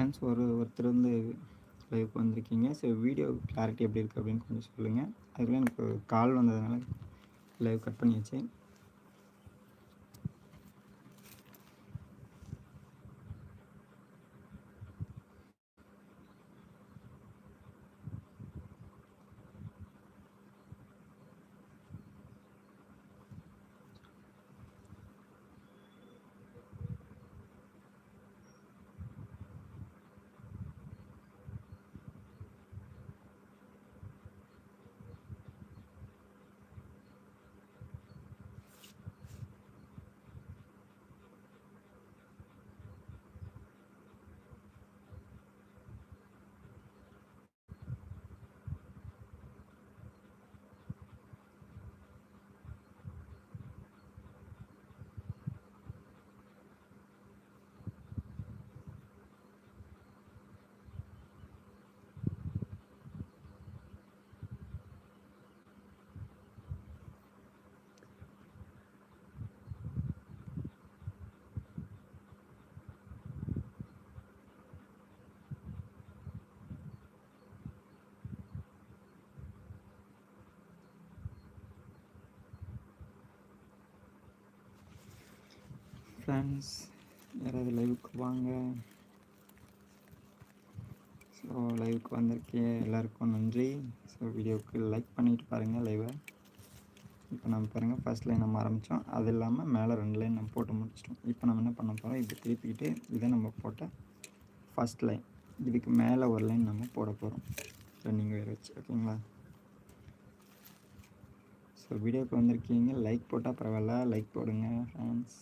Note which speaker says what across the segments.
Speaker 1: Friends ஒரு ஒருத்தர் வந்து லைவுக்கு வந்திருக்கீங்க. ஸோ வீடியோ கிளாரிட்டி எப்படி இருக்குது அப்படின்னு கொஞ்சம் சொல்லுங்கள் அதுக்குள்ளே எனக்கு கால் வந்ததுனால லைவ் கட் பண்ணியாச்சு. ஃப்ரெண்ட்ஸ் யாராவது லைவுக்கு வாங்க. ஸோ லைவுக்கு வந்திருக்கேன் எல்லாருக்கும் நன்றி. ஸோ வீடியோவுக்கு லைக் பண்ணிட்டு பாருங்கள் லைவை இப்போ நம்ம பாருங்கள் ஃபஸ்ட் லைன் நம்ம ஆரம்பித்தோம் அது இல்லாமல் மேலே ரெண்டு லைன் நம்ம போட்டு முடிச்சிட்டோம். இப்போ நம்ம என்ன பண்ண போகிறோம் இப்போ திருப்பிக்கிட்டு இதை நம்ம போட்ட ஃபஸ்ட் லைன் இதுக்கு மேலே ஒரு லைன் நம்ம போட போகிறோம் ரன்னிங் வேறு வச்சு ஓகேங்களா? ஸோ வீடியோக்கு வந்திருக்கீங்க. லைக் போட்டால் பரவாயில்ல. லைக் போடுங்க ஃப்ரெண்ட்ஸ்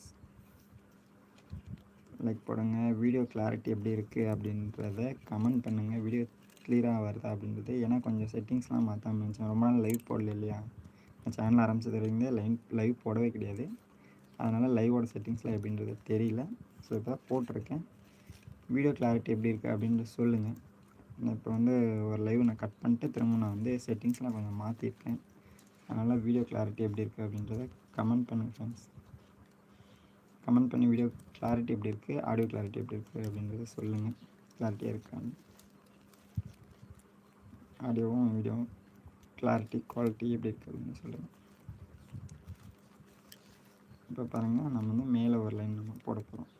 Speaker 1: லைக் போடுங்க. வீடியோ கிளாரிட்டி எப்படி இருக்குது அப்படின்றத கமெண்ட் பண்ணுங்கள் வீடியோ கிளியராக வருதா அப்படின்றது. ஏன்னா கொஞ்சம் செட்டிங்ஸ்லாம் மாற்றாமல் இருந்துச்சு. ரொம்ப நாள் லைவ் போடல இல்லையா? நான் சேனல் ஆரம்பிச்சதுலேருந்தே லைன் லைவ் போடவே கிடையாது. அதனால் லைவோட செட்டிங்ஸ்லாம் எப்படின்றது தெரியல. ஸோ இப்போ போட்டிருக்கேன். வீடியோ கிளாரிட்டி எப்படி இருக்குது அப்படின்றது சொல்லுங்கள் நான் இப்போ வந்து ஒரு லைவ் நான் கட் பண்ணிட்டு திரும்ப நான் வந்து செட்டிங்ஸ்லாம் கொஞ்சம் மாற்றிருக்கேன் அதனால் வீடியோ கிளாரிட்டி எப்படி இருக்குது அப்படின்றத கமெண்ட் பண்ணுங்கள் ஃப்ரெண்ட்ஸ் கமெண்ட் பண்ணி வீடியோ கிளாரிட்டி எப்படி இருக்குது ஆடியோ கிளாரிட்டி எப்படி இருக்குது அப்படின்றத சொல்லுங்கள் கிளாரிட்டியாக இருக்கான்னு. ஆடியோவும் வீடியோவும் கிளாரிட்டி குவாலிட்டி எப்படி இருக்குது அப்படின்னு சொல்லுங்கள் இப்போ பாருங்கள் நம்ம வந்து மேலே ஒரு லைன் நம்ம போட போகிறோம்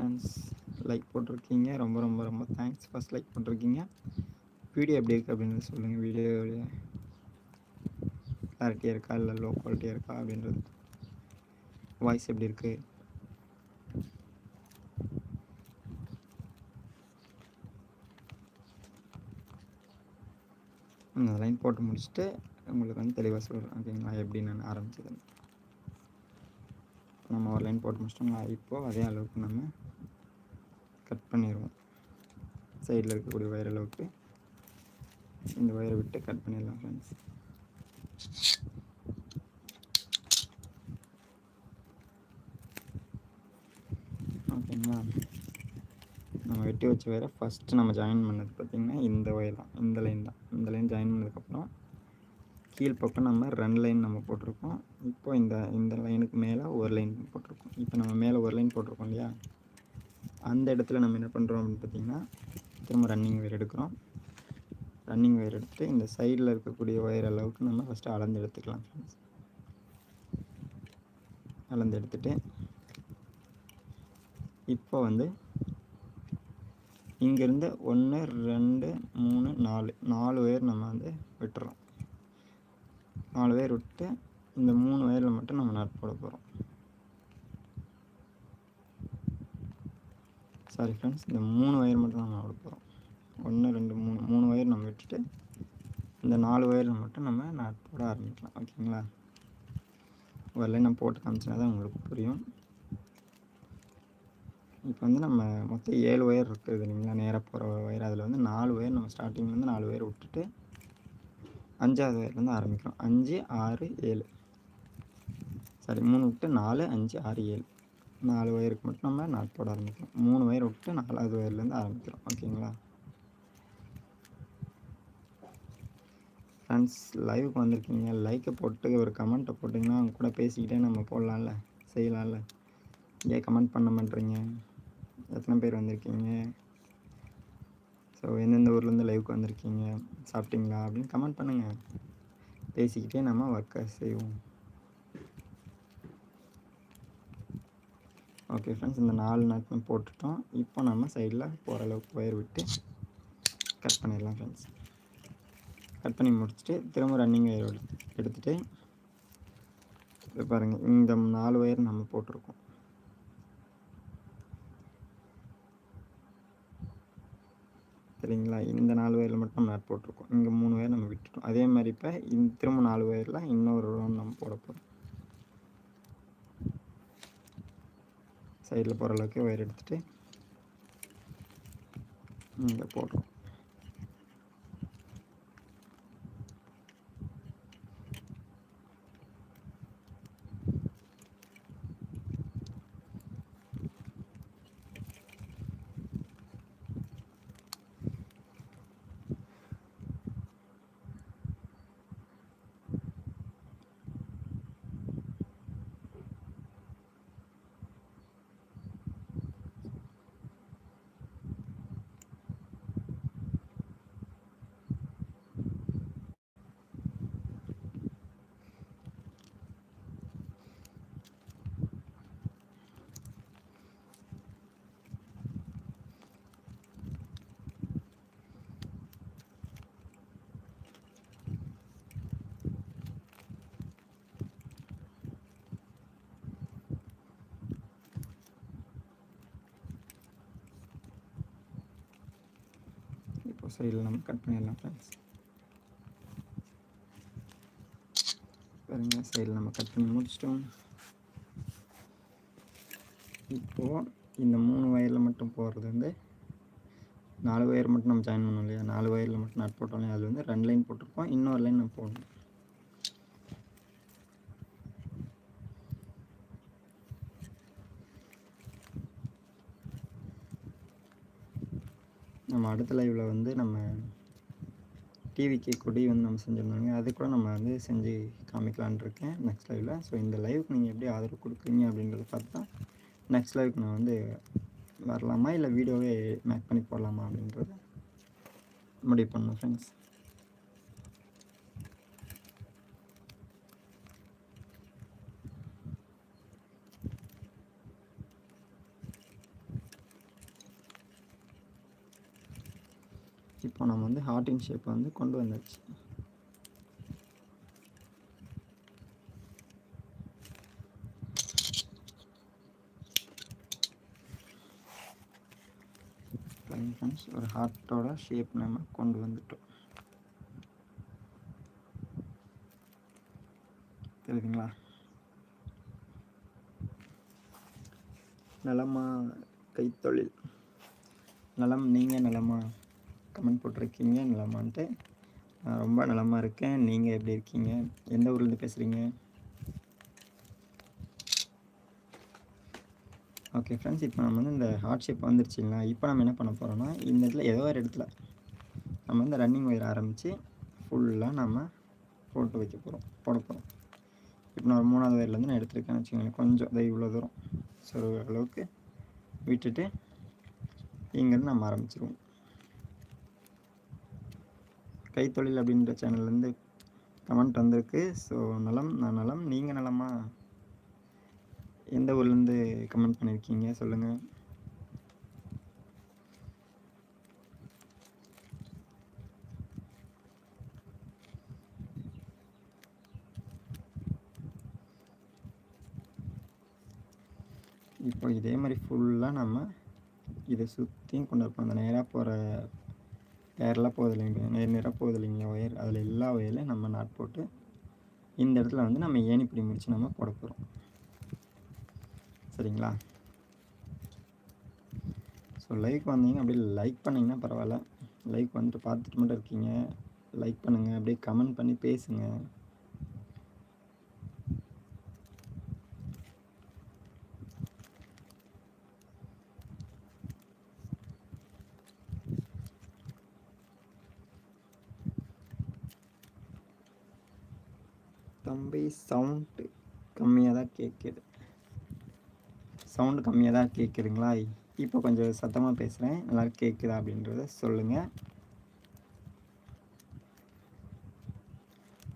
Speaker 1: ஃப்ரெண்ட்ஸ் லைக் போட்டிருக்கீங்க. ரொம்ப ரொம்ப ரொம்ப தேங்க்ஸ் ஃபஸ்ட் லைக் போட்டிருக்கீங்க. வீடியோ எப்படி இருக்குது அப்படின்னு சொல்லுங்கள் வீடியோ கிளாரிட்டியாக இருக்கா? இல்லை லோ குவாலிட்டியாக இருக்கா? அப்படின்றது. வாய்ஸ் எப்படி இருக்குது அந்த லைன் போட்டு முடிச்சுட்டு உங்களுக்கு வந்து தெளிவாக சொல்கிறேன் ஓகேங்களா எப்படி நான் ஆரம்பிச்சதுன்னு. நம்ம ஒரு லைன் போட்டு முடிச்சிட்டோங்களா இப்போது அதே அளவுக்கு நம்ம கட் பண்ணிடுவோம் சைடில் இருக்கக்கூடிய ஒயர் அளவுக்கு இந்த ஒயரை விட்டு கட் பண்ணிடலாம் ஃப்ரெண்ட்ஸ் ஓகேங்களா நம்ம வெட்டி வச்ச ஒயரை ஃபஸ்ட்டு நம்ம ஜாயின் பண்ணது பார்த்திங்கன்னா இந்த ஒயர் தான். இந்த லைன் தான். இந்த லைன் ஜாயின் பண்ணதுக்கப்புறம் கீழ்ப்பக்கம் நம்ம ரன் லைன் நம்ம போட்டிருக்கோம். இப்போ இந்த இந்த லைனுக்கு மேலே ஒரு லைன் போட்டிருக்கோம். இப்போ நம்ம மேலே ஒரு லைன் போட்டிருக்கோம் இல்லையா? அந்த இடத்துல நம்ம என்ன பண்ணுறோம் அப்படின்னு பார்த்திங்கன்னா திரும்ப ரன்னிங் ஒயர் எடுக்கிறோம். ரன்னிங் ஒயர் எடுத்து இந்த சைடில் இருக்கக்கூடிய ஒயர் அளவுக்கு நம்ம ஃபஸ்ட்டு அளந்து எடுத்துக்கலாம் ஃப்ரெண்ட்ஸ் அளந்து எடுத்துகிட்டு இப்போ வந்து இங்கேருந்து ஒன்று ரெண்டு மூணு நாலு நாலு ஒயர் நம்ம வந்து விட்டுறோம். நாலு வயர் விட்டு இந்த மூணு ஒயரில் மட்டும் நம்ம நட் போட போகிறோம் சாரி ஃப்ரெண்ட்ஸ் இந்த மூணு ஒயர் மட்டும் நம்ம விட போகிறோம் ஒன்று ரெண்டு மூணு மூணு ஒயர் நம்ம விட்டுட்டு இந்த நாலு ஒயரில் மட்டும் நம்ம நட் போட ஆரம்பிக்கலாம். ஓகேங்களா? ஒரு லைன் நான் போட்டு காமிச்சினா தான் உங்களுக்கு புரியும். இப்போ வந்து நம்ம மொத்தம் ஏழு ஒயர் இருக்குது இல்லைங்களா நேராக போகிற ஒயர் அதில் வந்து நாலு ஒயர் நம்ம ஸ்டார்டிங்லேருந்து நாலு ஒயர் விட்டுட்டு அஞ்சாவது ஒயர்லேருந்து ஆரம்பிக்கிறோம். அஞ்சு ஆறு ஏழு. சாரி மூணு விட்டு நாலு அஞ்சு ஆறு ஏழு. நாலு ஒயருக்கு மட்டும் நம்ம நாட் போட ஆரம்பிக்கிறோம். மூணு ஒயர் விட்டு நாலாவது ஒயர்லேருந்து ஆரம்பிக்கிறோம். ஓகேங்களா? ஃப்ரெண்ட்ஸ் லைவுக்கு வந்திருக்கீங்க. லைக்கை போட்டு ஒரு கமெண்ட்டை போட்டிங்கன்னா அவங்க கூட பேசிக்கிட்டே நம்ம போடலாம்ல? செய்யலாம்ல? ஏன் கமெண்ட் பண்ண மாட்டேறீங்க எத்தனை பேர் வந்திருக்கீங்க? ஸோ எந்தெந்த ஊர்லேருந்து லைவுக்கு வந்திருக்கீங்க? சாப்பிட்டீங்களா? அப்படின்னு கமெண்ட் பண்ணுங்கள் பேசிக்கிட்டே நம்ம ஒர்க்கை செய்வோம். ஓகே ஃப்ரெண்ட்ஸ் இந்த நாலு நாட்களும் போட்டுட்டோம். இப்போ நம்ம சைடில் போகிற அளவுக்கு ஒயர் விட்டு கட் பண்ணிடலாம் ஃப்ரெண்ட்ஸ் கட் பண்ணி முடிச்சுட்டு திரும்ப ரன்னிங் ஒயர் எடுத்துகிட்டு இப்போ பாருங்கள் இந்த நாலு ஒயர் நம்ம போட்டிருக்கோம். சரிங்களா இந்த நாலு ஒயரில் மட்டும் நம்ம போட்டிருக்கோம். இங்கே மூணு ஒயர் நம்ம விட்டுட்டோம். அதே மாதிரி இப்போ இந்த திரும்ப நாலு ஒயரில் இன்னொரு ரவுண்ட் நம்ம போட போகிறோம் சைடில் போகிற அளவுக்கு ஒயர் எடுத்துகிட்டு இங்கே போடுறோம். சரி இல்லை நம்ம கட் பண்ணிடலாம் ஃப்ரெண்ட்ஸ் பாருங்க சைடில் நம்ம கட் பண்ணி முடிச்சிட்டோம். இப்போது இந்த மூணு வயரில் மட்டும் போகிறது வந்து நாலு ஒயர் மட்டும் நம்ம ஜாயின் பண்ணோம் இல்லையா? நாலு ஒயரில் மட்டும் நட் போட்டோம் இல்லையா? அது வந்து ரெண்டு லைன் போட்டிருப்போம் இன்னொரு லைன் நம்ம போடணும். நம்ம அடுத்த லைவில் வந்து நம்ம டிவிக்கு கொடி வந்து நம்ம செஞ்சுருந்தோங்க அது கூட நம்ம வந்து செஞ்சு காமிக்கலான் இருக்கேன் நெக்ஸ்ட் லைவில் ஸோ இந்த லைவுக்கு நீங்கள் எப்படி ஆதரவு கொடுக்குறீங்க அப்படின்றத பார்த்து தான் நெக்ஸ்ட் லைவுக்கு நான் வந்து வரலாமா? இல்லை வீடியோவே மேக் பண்ணி போடலாமா அப்படின்றத முடிவு பண்ணணும் ஃப்ரெண்ட்ஸ் இப்போ நம்ம வந்து ஹார்டின் ஷேப் வந்து கொண்டு வந்தாச்சு. ஃப்ரெண்ட்ஸ் ஒரு ஹார்ட்டோட ஷேப் நம்ம கொண்டு வந்துட்டோம். தெரியுதுங்களா? நலமா கைத்தொழில். நலம் நீங்கள் நலமா. கமெண்ட் போட்டிருக்கீங்க நலமான்ட்டு. நான் ரொம்ப நலமாக இருக்கேன். நீங்கள் எப்படி இருக்கீங்க? எந்த ஊர்லேருந்து பேசுகிறீங்க ஓகே ஃப்ரெண்ட்ஸ் இப்போ நம்ம வந்து இந்த ஹார்ட் ஷேப் வந்துருச்சுங்களா இப்போ நம்ம என்ன பண்ண போகிறோம்னா இந்த இடத்துல ஏதோ ஒரு இடத்துல நம்ம வந்து ரன்னிங் ஒயர் ஆரம்பித்து ஃபுல்லாக நம்ம போட்டு வைக்க போகிறோம் போட போகிறோம் இப்போ நான் மூணாவது ஒயர்லேருந்து நான் எடுத்துருக்கேன்னு வச்சுக்கோங்களேன். கொஞ்சம் அதை இவ்வளோ தூரம். ஸோ அளவுக்கு விட்டுட்டு இங்கேருந்து நம்ம ஆரம்பிச்சிருவோம். கைத்தொழில் அப்படின்ற சேனல்லேருந்து கமெண்ட் வந்திருக்கு. ஸோ நலம் நான் நலம். நீங்கள் நலமா? எந்த ஊர்லேருந்து கமெண்ட் பண்ணியிருக்கீங்க? சொல்லுங்கள் இப்போ இதே மாதிரி ஃபுல்லாக நம்ம இதை சுற்றியும் கொண்டு இருப்போம் அந்த நேராக போகிற கேரளா போகுது இல்லைங்க நேர் நேராக போகுது இல்லைங்களா ஒயர் அதில் எல்லா ஒயர்லையும் நம்ம நாட் போட்டு இந்த இடத்துல வந்து நம்ம ஏணிப்பிடி முடித்து நம்ம போட போகிறோம் சரிங்களா? ஸோ லைக் வந்தீங்க அப்படியே லைக் பண்ணிங்கன்னா பரவாயில்ல. லைக் வந்துட்டு பார்த்துட்டு மட்டும் இருக்கீங்க. லைக் பண்ணுங்கள் அப்படியே கமெண்ட் பண்ணி பேசுங்கள் தம்பி சவுண்டு கம்மியாக தான் கேட்குது சவுண்டு கம்மியாக தான் கேட்குதுங்களா இப்போ கொஞ்சம் சத்தமாக பேசுகிறேன் நல்லா கேட்குதா அப்படின்றத சொல்லுங்கள்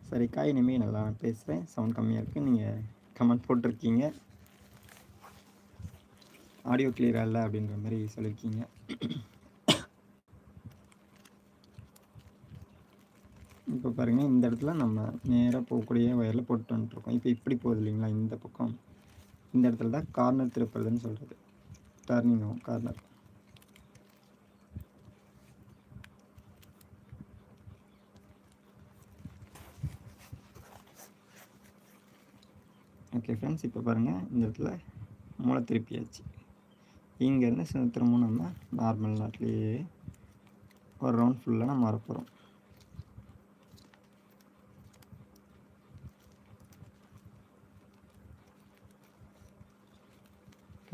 Speaker 1: சரிக்கா இனிமேல் நல்லா பேசுகிறேன் சவுண்ட் கம்மியாக இருக்குது நீங்கள் கமெண்ட் போட்டிருக்கீங்க. ஆடியோ கிளியராக இல்லை அப்படின்ற மாதிரி சொல்லியிருக்கீங்க இப்போ பாருங்கள் இந்த இடத்துல நம்ம நேராக போகக்கூடிய ஒயரில் போட்டு வந்துட்டுருக்கோம். இப்போ இப்படி போகுது இல்லைங்களா இந்த பக்கம்? இந்த இடத்துல தான் கார்னர் திருப்புறதுன்னு சொல்கிறது டர்னிங் ஆகும் கார்னர் ஓகே ஃப்ரெண்ட்ஸ் இப்போ பாருங்கள் இந்த இடத்துல மூளை திருப்பியாச்சு. இங்கேருந்து சுத்திரமும் நம்ம நார்மல் நாட்டிலேயே ஒரு ரவுண்ட் ஃபுல்லாக நம்ம வரப்போகிறோம்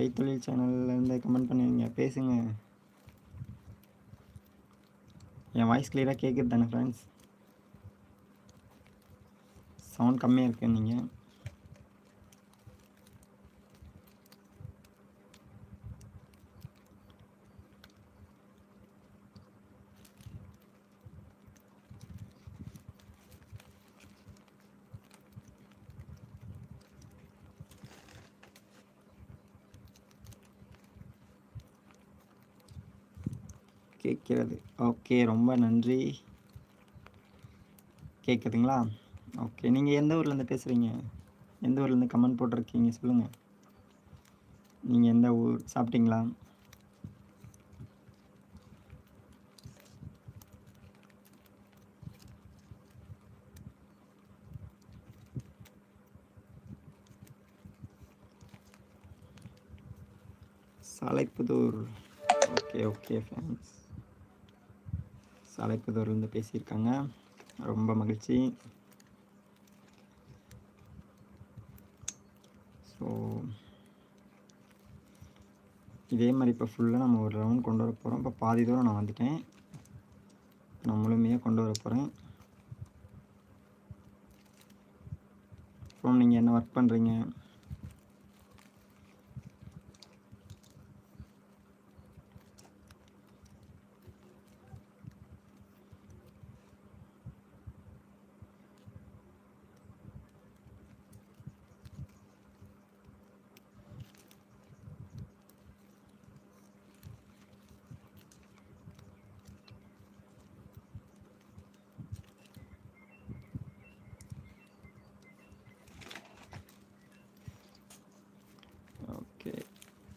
Speaker 1: கைத்தொழில் சேனல்லேருந்து கமெண்ட் பண்ணுவீங்க. பேசுங்க. என் வாய்ஸ் கிளியராக கேட்குது தானே ஃப்ரெண்ட்ஸ் சவுண்ட் கம்மியாக இருக்குது நீங்கள் கேட்கிறது. ஓகே ரொம்ப நன்றி. கேட்குதுங்களா? ஓகே நீங்கள் எந்த ஊர்லேருந்து பேசுகிறீங்க எந்த ஊர்லேருந்து கமெண்ட் போட்டிருக்கீங்க? சொல்லுங்கள் நீங்கள் எந்த ஊர் சாப்பிட்டீங்களா? சாலைப்புதூர் ஓகே ஓகே ஃபேன்ஸ் சாலைப்புதூர்லேருந்து பேசியிருக்காங்க. ரொம்ப மகிழ்ச்சி. ஸோ இதே மாதிரி இப்போ ஃபுல்லாக நம்ம ஒரு ரவுண்ட் கொண்டு வர போகிறோம் இப்போ பாதி தூரம் நான் வந்துட்டேன். நான் முழுமையாக கொண்டு வர போகிறேன் அப்புறம் நீங்கள் என்ன ஒர்க் பண்ணுறீங்க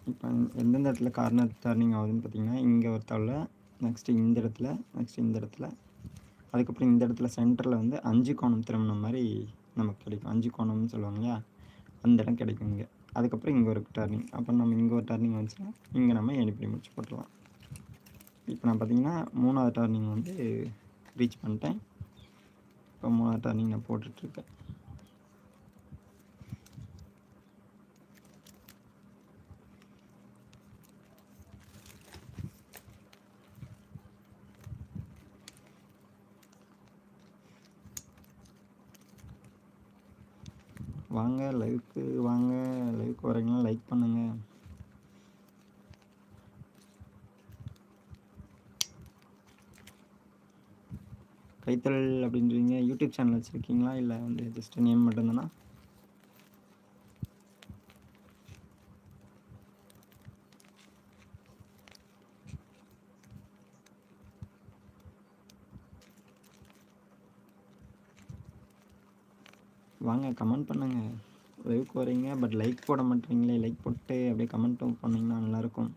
Speaker 1: இப்போ எந்தெந்த இடத்துல கார்னர் டர்னிங் ஆகுதுன்னு பார்த்தீங்கன்னா இங்கே ஒரு தவளை நெக்ஸ்ட்டு இந்த இடத்துல நெக்ஸ்ட்டு இந்த இடத்துல அதுக்கப்புறம் இந்த இடத்துல சென்டரில் வந்து அஞ்சு கோணம் திரும்பின மாதிரி நமக்கு கிடைக்கும். அஞ்சு கோணம்னு சொல்லுவாங்க இல்லையா? அந்த இடம் கிடைக்கும் இங்கே. அதுக்கப்புறம் இங்கே ஒரு டர்னிங் அப்போ நம்ம இங்கே ஒரு டர்னிங் வந்துச்சுன்னா இங்கே நம்ம எனிப்படி முடிச்சு போட்டுடலாம். இப்போ நான் பார்த்தீங்கன்னா மூணாவது டர்னிங் வந்து ரீச் பண்ணிட்டேன். இப்போ மூணாவது டர்னிங் நான் போட்டுட்ருக்கேன் வாங்க லைவுக்கு வாங்க லைவுக்கு வரீங்களா லைக் பண்ணுங்கள் கைத்தல் அப்படின்றீங்க யூடியூப் சேனல் வச்சுருக்கீங்களா? இல்லை வந்து ஜஸ்ட் நேம் மட்டும்தானா? வாங்க கமெண்ட் பண்ணுங்கள் லைவ்க்கு வரீங்க பட் லைக் போட மாட்டீங்களே லைக் போட்டு அப்படியே கமெண்ட்டும் பண்ணிங்கன்னா நல்லாயிருக்கும்.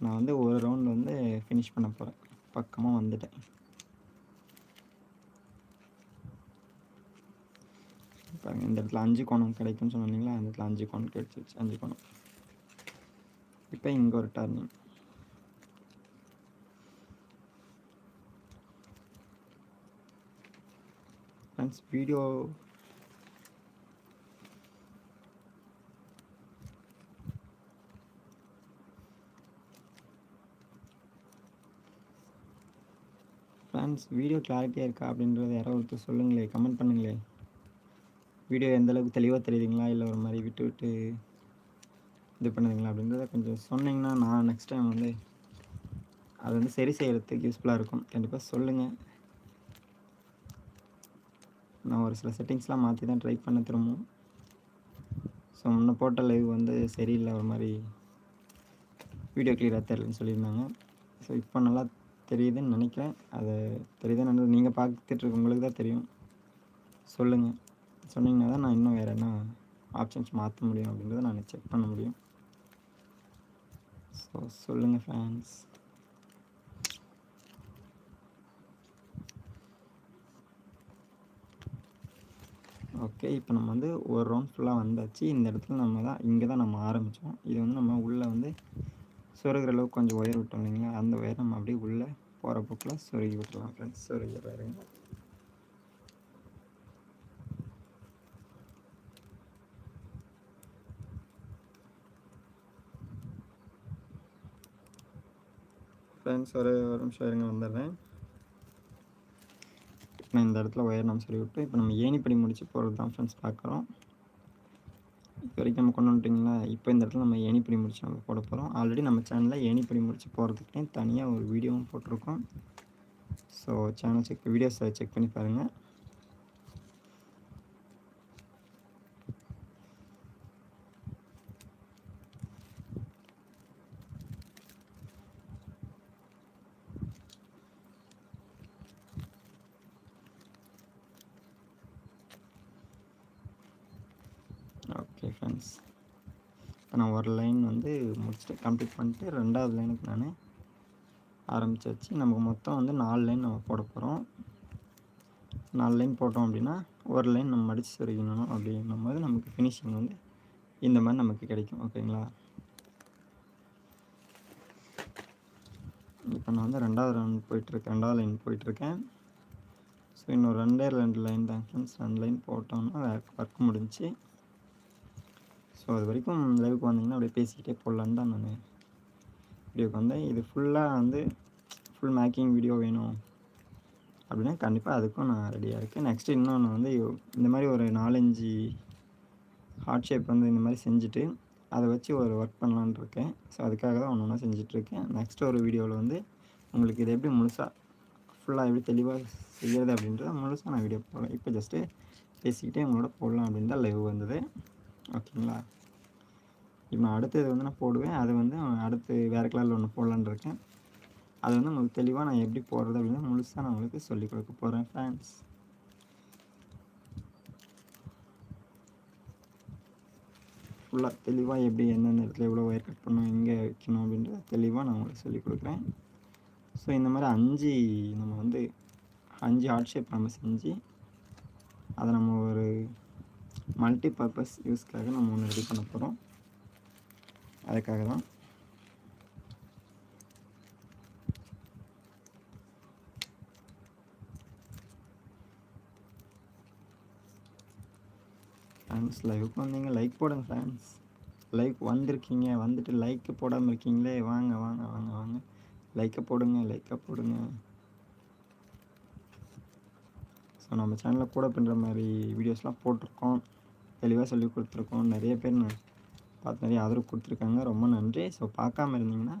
Speaker 1: நான் வந்து ஒரு ரவுண்ட் வந்து ஃபினிஷ் பண்ண போகிறேன் பக்கமாக வந்துட்டேன். இடத்துல அஞ்சு கோணம் கிடைக்கும்னு சொன்னீங்களா? அந்த இடத்துல அஞ்சு கோணம் கிடைச்சிருச்சு அஞ்சு கோணம். இப்போ இங்கே ஒரு turning friends video friends video கிளாரிட்டியாக இருக்கா அப்படின்றத யாரோ ஒருத்தர் சொல்லுங்களேன் கமெண்ட் பண்ணுங்களேன் வீடியோ எந்தளவுக்கு தெளிவாக தெரியுதுங்களா? இல்லை ஒரு மாதிரி விட்டு விட்டு இது பண்ணுதுங்களா அப்படின்றத கொஞ்சம் சொன்னீங்கன்னா நான் நெக்ஸ்ட் டைம் வந்து அது வந்து சரி செய்கிறதுக்கு யூஸ்ஃபுல்லாக இருக்கும். கண்டிப்பாக சொல்லுங்கள் நான் ஒரு சில செட்டிங்ஸ்லாம் மாற்றி தான் ட்ரை பண்ண திரும்பவும் ஸோ முன்ன போட்ட லைவ் வந்து சரியில்லை ஒரு மாதிரி வீடியோ கிளியராக தெரிலன்னு சொல்லியிருந்தாங்க. ஸோ இப்போ நல்லா தெரியுதுன்னு நினைக்கிறேன். அது தெரியுதுன்னு நீங்கள் பார்த்துட்டு உங்களுக்கு தான் தெரியும். சொல்லுங்கள் சொன்னீங்கன்னா தான் நான் இன்னும் வேறு என்ன ஆப்ஷன்ஸ் மாற்ற முடியும் அப்படின்றத நான் செக் பண்ண முடியும். ஸோ சொல்லுங்கள் ஃபேன்ஸ் ஓகே இப்போ நம்ம வந்து ஒரு ரவுண்ட் ஃபுல்லாக வந்தாச்சு. இந்த இடத்துல நம்ம தான் இங்கே தான் நம்ம ஆரம்பித்தோம் இது வந்து நம்ம உள்ளே வந்து சொருகிற அளவுக்கு கொஞ்சம் ஒயர் விட்டோம் இல்லைங்களா? அந்த ஒயர் நம்ம அப்படியே உள்ளே போகிற போக்கில் சொருகி விட்டுலாம் ஃப்ரெண்ட்ஸ் சொருகி ஃப்ரெண்ட்ஸ் ஒரு ஒரு நிமிஷம் இருங்க வந்துடுறேன். நான் இந்த இடத்துல ஒயர் நம்ம சொல்லி விட்டு இப்போ நம்ம ஏணிப்படி முடிச்சு போகிறது தான் ஃப்ரெண்ட்ஸ் பார்க்குறோம். இது வரைக்கும் நம்ம கொண்டு வந்துட்டிங்களா? இப்போ இந்த இடத்துல நம்ம ஏணிப்படி முடிச்சு நம்ம போட போகிறோம் ஆல்ரெடி நம்ம சேனலில் ஏணிப்படி முடிச்சு போகிறதுக்குனே தனியாக ஒரு வீடியோவும் போட்டிருக்கோம். ஸோ சேனல் செக் வீடியோஸை செக் பண்ணி பாருங்கள் ஓகே ஃப்ரெண்ட்ஸ் இப்போ நான் ஒரு லைன் வந்து முடிச்சுட்டு கம்ப்ளீட் பண்ணிட்டு ரெண்டாவது லைனுக்கு நான் ஆரம்பித்து வச்சு நமக்கு மொத்தம் வந்து நாலு லைன் நம்ம போட போகிறோம் நாலு லைன் போட்டோம் அப்படின்னா ஒரு லைன் நம்ம மடித்து சொருகினோம் அப்படின்னும் போது நமக்கு ஃபினிஷிங் வந்து இந்த மாதிரி நமக்கு கிடைக்கும். ஓகேங்களா? இப்போ நான் வந்து ரெண்டாவது லைன் போயிட்டுருக்கேன். ரெண்டாவது லைன் போயிட்டுருக்கேன். ஸோ இன்னும் ரெண்டே ரெண்டு லைன் தான் ஃப்ரெண்ட்ஸ் ரெண்டு லைன் போட்டோம்னா ஒர்க் முடிஞ்சு ஸோ அது வரைக்கும் லைவுக்கு வந்தீங்கன்னா அப்படியே பேசிக்கிட்டே போடலான்னு தான் நான். வீடியோக்கு வந்தேன் இது ஃபுல்லாக வந்து ஃபுல் மேக்கிங் வீடியோ வேணும். அப்படின்னா கண்டிப்பாக அதுக்கும் நான் ரெடியாக இருக்கேன். நெக்ஸ்ட்டு இன்னொன்று வந்து இந்த மாதிரி ஒரு நாலஞ்சு ஹார்ட் ஷேப் வந்து இந்த மாதிரி செஞ்சுட்டு அதை வச்சு ஒரு ஒர்க் பண்ணலான் இருக்கேன். ஸோ அதுக்காக தான் ஒன்று ஒன்றா செஞ்சிட்ருக்கேன் நெக்ஸ்ட் ஒரு வீடியோவில் வந்து உங்களுக்கு இது எப்படி முழுசாக ஃபுல்லாக எப்படி தெளிவாக செய்கிறது அப்படின்றத முழுசாக நான் வீடியோ போடுறேன். இப்போ ஜஸ்ட்டு பேசிக்கிட்டே உங்களோட போடலாம் அப்படின்னு தான் லைவ் வந்தது. ஓகேங்களா? இப்போ அடுத்தது வந்து நான் போடுவேன். அது வந்து அடுத்து வேறு கலரில் ஒன்று போடலான் இருக்கேன். அது வந்து உங்களுக்கு தெளிவாக நான் எப்படி போடுறது அப்படின்னு முழுசாக நான் உங்களுக்கு சொல்லிக் கொடுக்க போகிறேன் ஃப்ரெண்ட்ஸ் ஃபுல்லாக தெளிவாக எப்படி எந்தெந்த இடத்துல எவ்வளோ ஒயர் கட் பண்ணணும் எங்கே வைக்கணும் அப்படின்றத தெளிவாக நான் உங்களுக்கு சொல்லிக் கொடுக்குறேன். ஸோ இந்த மாதிரி அஞ்சு நம்ம வந்து அஞ்சு ஹார்ட் ஷேப் நம்ம செஞ்சு அதை நம்ம ஒரு மல்டி பர்பஸ் யூஸ்க்காக நம்ம ஒன்று ரெடி பண்ண போகிறோம் அதுக்காக தான் ஃப்ரெண்ட்ஸ் லைவுக்கு வந்தீங்க லைக் போடுங்க ஃப்ரெண்ட்ஸ் லைக் வந்திருக்கீங்க வந்துட்டு லைக் போடாமல் இருக்கீங்களே வாங்க வாங்க வாங்க வாங்க. லைக்கை போடுங்க லைக்கை போடுங்க. ஸோ நம்ம சேனலில் கூட பண்ணுற மாதிரி வீடியோஸ்லாம் போட்டிருக்கோம். தெளிவாக சொல்லி கொடுத்துருக்கோம். நிறைய பேர் பார்த்து நிறைய ஆதரவு கொடுத்துருக்காங்க. ரொம்ப நன்றி. ஸோ பார்க்காம இருந்தீங்கன்னா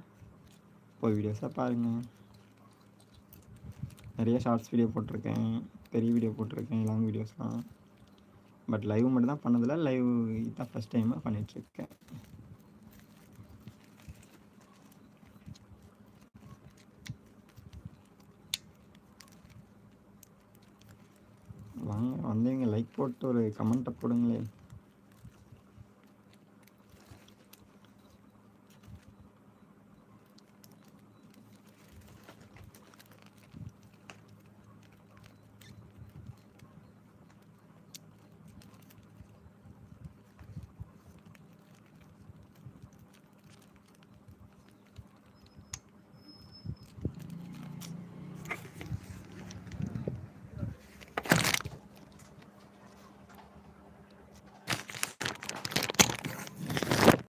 Speaker 1: போய் வீடியோஸாக பாருங்கள் நிறைய ஷார்ட்ஸ் வீடியோ போட்டிருக்கேன். பெரிய வீடியோ போட்டிருக்கேன். லாங் வீடியோஸ்லாம் பட் லைவ் மட்டும் தான் பண்ணதில்லை. லைவ் இதான் ஃபஸ்ட் டைமாக பண்ணிகிட்ருக்கேன் வாங்க வந்தீங்க லைக் போட்டு ஒரு கமெண்ட்டை போடுங்களேன்.